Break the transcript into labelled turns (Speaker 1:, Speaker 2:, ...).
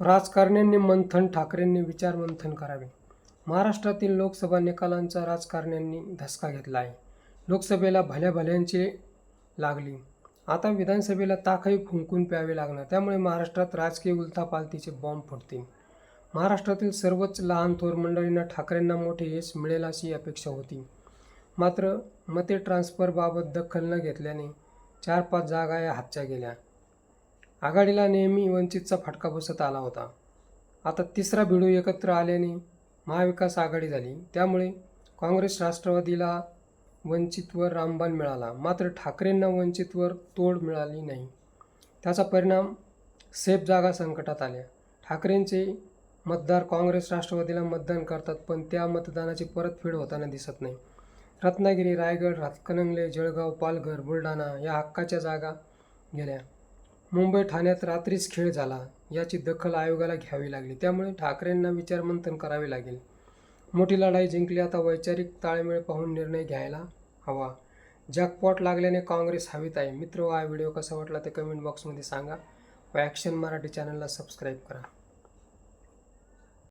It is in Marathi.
Speaker 1: राजकारण्यांनी मंथन ठाकरेंनी विचार मंथन करावे. महाराष्ट्रातील लोकसभा निकालांचा राजकारण्यांनी धसका घेतला आहे. लोकसभेला भल्या भल्यांची लागली. आता विधानसभेला ताकही फुंकून प्यावे लागणार. त्यामुळे महाराष्ट्रात राजकीय उलथापालथीचे बॉम्ब फुटतील. महाराष्ट्रातील सर्वच लहान थोर मंडळींना ठाकरेंना मोठे यश मिळेल अशी अपेक्षा होती. मात्र मते ट्रान्सफरबाबत दखल न घेतल्याने चार पाच जागा या हातच्या गेल्या. आघाडीला नेहमी वंचितचा फटका बसत आला होता. आता तिसरा भिडू एकत्र आल्याने महाविकास आघाडी झाली. त्यामुळे काँग्रेस राष्ट्रवादीला वंचितवर रामबाण मिळाला. मात्र ठाकरेंना वंचितवर तोड मिळाली नाही. त्याचा परिणाम सेफ जागा संकटात आल्या. ठाकरेंचे मतदार काँग्रेस राष्ट्रवादीला मतदान करतात पण त्या मतदानाची परतफेड होताना दिसत नाही. रत्नागिरी रायगड हातकणंगले जळगाव पालघर बुलढाणा या हक्काच्या जागा गेल्या. मुंबई ठाण्यात रात्रीच खेळ झाला. याची दखल आयोगाला घ्यावी लागली. त्यामुळे ठाकरेंना विचारमंथन करावे लागेल. मोठी लढाई जिंकली. आता वैचारिक ताळमेळ पाहून निर्णय घ्यायला हवा. जॅकपॉट लागल्याने काँग्रेस हवीत आहे. मित्र हो, हा व्हिडिओ कसा वाटला ते कमेंट बॉक्समध्ये सांगा व ॲक्शन मराठी चॅनलला सबस्क्राईब करा.